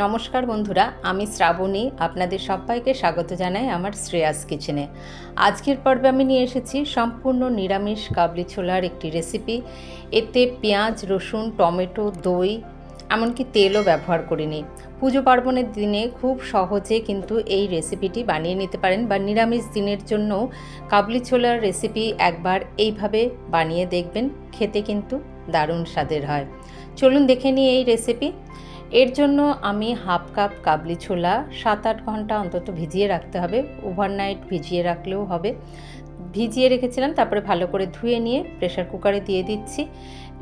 নমস্কার বন্ধুরা, আমি শ্রাবণী। আপনাদের সবাইকে স্বাগত জানাই আমার শ্রেয়াস কিচেনে। আজকের পর্বে আমি নিয়ে এসেছি সম্পূর্ণ নিরামিষ কাবলি ছোলার একটি রেসিপি। এতে পেঁয়াজ, রসুন, টমেটো, দই, এমনকি তেলও ব্যবহার করিনি। পুজো পার্বণের দিনে খুব সহজে কিন্তু এই রেসিপিটি বানিয়ে নিতে পারেন বা নিরামিষ দিনের জন্য কাবলি ছোলার রেসিপি একবার এইভাবে বানিয়ে দেখবেন, খেতে কিন্তু দারুণ স্বাদের হয়। চলুন দেখে নিই এই রেসিপি। এর জন্য আমি হাফ কাপ কাবলি ছোলা, সাত আট ঘণ্টা অন্তত ভিজিয়ে রাখতে হবে। ওভারনাইট ভিজিয়ে রাখলেও হবে। ভিজিয়ে রেখেছিলাম, তারপরে ভালো করে ধুয়ে নিয়ে প্রেশার কুকারে দিয়ে দিচ্ছি।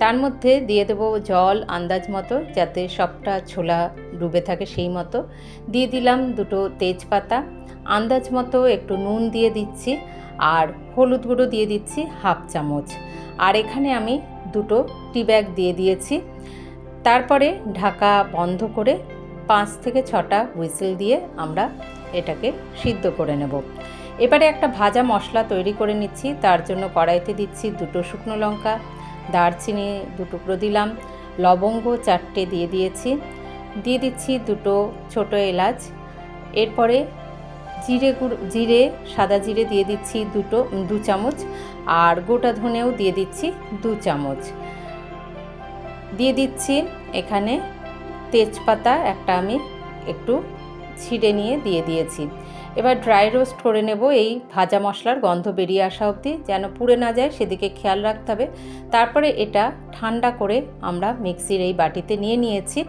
তার মধ্যে দিয়ে দেবো জল, আন্দাজ মতো, যাতে সবটা ছোলা ডুবে থাকে সেই মতো। দিয়ে দিলাম দুটো তেজপাতা, আন্দাজ মতো একটু নুন দিয়ে দিচ্ছি আর হলুদ গুঁড়ো দিয়ে দিচ্ছি হাফ চামচ। আর এখানে আমি দুটো টি ব্যাগ দিয়ে দিয়েছি। তারপরে ঢাকা বন্ধ করে পাঁচ থেকে ছটা হুইসেল দিয়ে আমরা এটাকে সিদ্ধ করে নেব। এবারে একটা ভাজা মশলা তৈরি করে নিচ্ছি, তার জন্য কড়াইতে দিচ্ছি দুটো শুকনো লঙ্কা, দারচিনি দু টুকরো দিলাম, লবঙ্গ চারটে দিয়ে দিয়েছি, দিয়ে দিচ্ছি দুটো ছোট এলাচ, এরপরে জিরে গুঁড়ো, জিরে, সাদা জিরে দিয়ে দিচ্ছি দুটো, দু চামচ, আর গোটা ধনেও দিয়ে দিচ্ছি দু চামচ। দিয়ে দিচ্ছি। এখানে তেজপাতা একটা আমি একটু ছিঁড়ে নিয়ে দিয়ে দিয়েছি। এবার ড্রাই রোস্ট করে নেব। এই ভাজা মশলার গন্ধ বেরিয়ে আসা অবধি যেন পুড়ে না যায়, সেদিকে খেয়াল রাখতে হবে। তারপরে এটা ঠান্ডা করে আমরা মিক্সির এই বাটিতে নিয়ে নিয়েছি।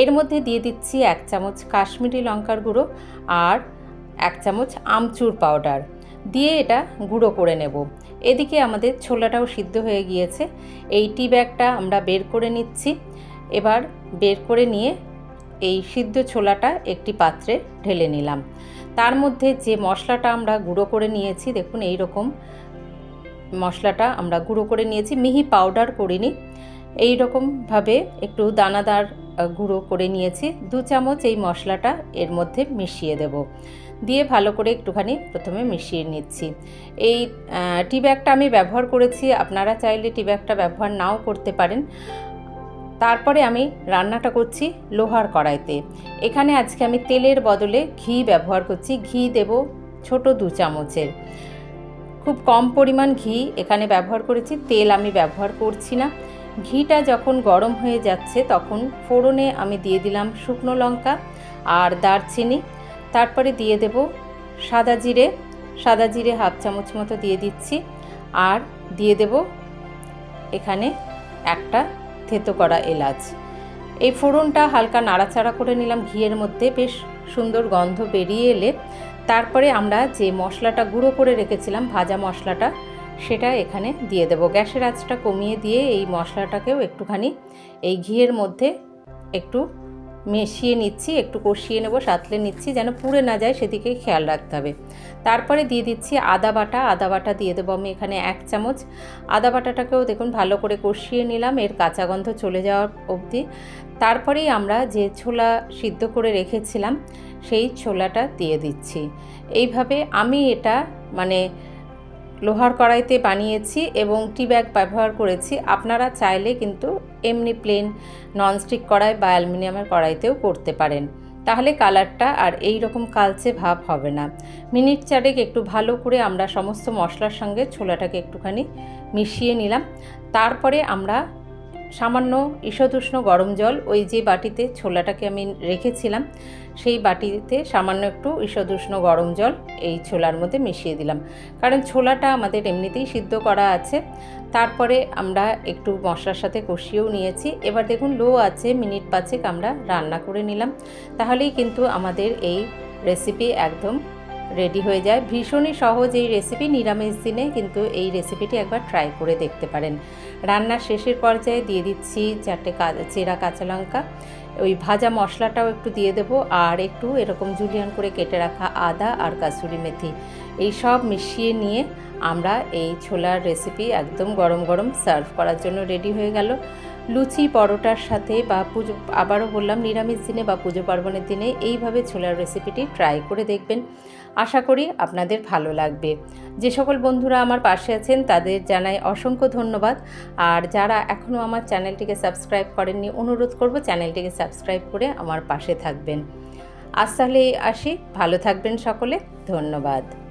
এর মধ্যে দিয়ে দিচ্ছি এক চামচ কাশ্মীরি লঙ্কার গুঁড়ো আর এক চামচ আমচুর পাউডার। দিয়ে এটা গুঁড়ো করে নেব। এদিকে আমাদের ছোলাটাও সিদ্ধ হয়ে গিয়েছে। এই টি ব্যাগটা আমরা বের করে নিচ্ছি। এবার বের করে নিয়ে এই সিদ্ধ ছোলাটা একটি পাত্রে ঢেলে নিলাম। তার মধ্যে যে মশলাটা আমরা গুঁড়ো করে নিয়েছি, দেখুন এই রকম মশলাটা আমরা গুঁড়ো করে নিয়েছি। মিহি পাউডার করিনি। এই রকমভাবে একটু দানাদার গুঁড়ো করে নিয়েছি। দু চামচ এই মশলাটা এর মধ্যে মিশিয়ে দেব। দিয়ে ভালো করে একটুখানি প্রথমে মিশিয়ে নিচ্ছি। এই টি ব্যাগটা আমি ব্যবহার করেছি, আপনারা চাইলে টি ব্যাগটা ব্যবহার নাও করতে পারেন। তারপরে আমি রান্নাটা করছি লোহার কড়াইতে। এখানে আজকে আমি তেলের বদলে ঘি ব্যবহার করছি। ঘি দেব ছোট দু চামচের। খুব কম পরিমাণ ঘি এখানে ব্যবহার করেছি, তেল আমি ব্যবহার করছি না। ঘিটা যখন গরম হয়ে যাচ্ছে তখন ফোড়নে আমি দিয়ে দিলাম শুকনো লঙ্কা আর দারচিনি। তারপরে দিয়ে দেব সাদা জিরে সাদা জিরে হাফ চামচ মতো দিয়ে দিচ্ছি। আর দিয়ে দেব এখানে একটা থেতো করা এলাচ। এই ফোড়নটা হালকা নাড়াচাড়া করে নিলাম ঘিয়ের মধ্যে, বেশ সুন্দর গন্ধ বেরিয়ে এলে। তারপরে আমরা যে মশলাটা গুঁড়ো করে রেখেছিলাম, ভাজা মশলাটা, সেটা এখানে দিয়ে দেব। গ্যাসের আঁচটা কমিয়ে দিয়ে এই মশলাটাকেও একটুখানি এই ঘিয়ের মধ্যে একটু মিশিয়ে নিচ্ছি, একটু কষিয়ে নেব, সাতলে নিচ্ছি, যেন পুড়ে না যায়, সেদিকে খেয়াল রাখতে হবে। তারপরে দিয়ে দিচ্ছি আদা বাটা আদা বাটা দিয়ে দেবো আমি এখানে এক চামচ। আদা বাটাটাকেও দেখুন ভালো করে কষিয়ে নিলাম, এর কাঁচা গন্ধ চলে যাওয়ার অবধি। তারপরেই আমরা যে ছোলা সিদ্ধ করে রেখেছিলাম, সেই ছোলাটা দিয়ে দিচ্ছি। এইভাবে আমি এটা মানে লোহার কড়াইতে বানিয়েছি এবং টি ব্যাগ ব্যবহার করেছি। আপনারা চাইলে কিন্তু এমনি প্লেন ননস্টিক কড়াই বা অ্যালুমিনিয়ামের কড়াইতেও করতে পারেন। তাহলে কালারটা আর এই রকম কালচে ভাব হবে না। মিনিট চারেক একটু ভালো করে আমরা সমস্ত মশলার সঙ্গে ছোলাটাকে একটুখানি মিশিয়ে নিলাম। তারপরে আমরা সামান্য ঈষদুষ্ণ গরম জল ওই যে বাটিতে ছোলাটাকে আমি রেখেছিলাম, সেই বাটিতে সামান্য একটু ঈষদুষ্ণ গরম জল এই ছোলার মধ্যে মিশিয়ে দিলাম। কারণ ছোলাটা আমাদের এমনিতেই সিদ্ধ করা আছে, তারপরে আমরা একটু মশলার সাথে কষিয়েও নিয়েছি। এবার দেখুন লো আছে, মিনিট পাঁচেক আমরা রান্না করে নিলাম। তাহলেই কিন্তু আমাদের এই রেসিপি একদম রেডি হয়ে যায়। ভীষণই সহজ এই রেসিপি নিরামিষ দিনে কিন্তু এই রেসিপিটি একবার ট্রাই করে দেখতে পারেন। রান্নার শেষের পর্যায়ে দিয়ে দিচ্ছি চারটে চেরা কাঁচা লঙ্কা। ওই ভাজা মশলাটাও একটু দিয়ে দেব আর একটু এরকম জুলিয়ান করে কেটে রাখা আদা আর কাসুরি মেথি। এই সব মিশিয়ে নিয়ে আমরা এই ছোলার রেসিপি একদম গরম গরম সার্ভ করার জন্য রেডি হয়ে গেল। লুচি পরোটার সাথে বা পুজো, আবারও বললাম, নিরামিষ দিনে বা পুজো পার্বণের দিনে এইভাবে ছোলার রেসিপিটি ট্রাই করে দেখবেন। আশা করি আপনাদের ভালো লাগবে। যে সকল বন্ধুরা আমার পাশে আছেন, তাদের জানাই অসংখ্য ধন্যবাদ। আর যারা এখনও আমার চ্যানেলটিকে সাবস্ক্রাইব করেননি, অনুরোধ করব চ্যানেলটিকে সাবস্ক্রাইব করে আমার পাশে থাকবেন। আজ তাহলে আসি। ভালো থাকবেন সকলে। ধন্যবাদ।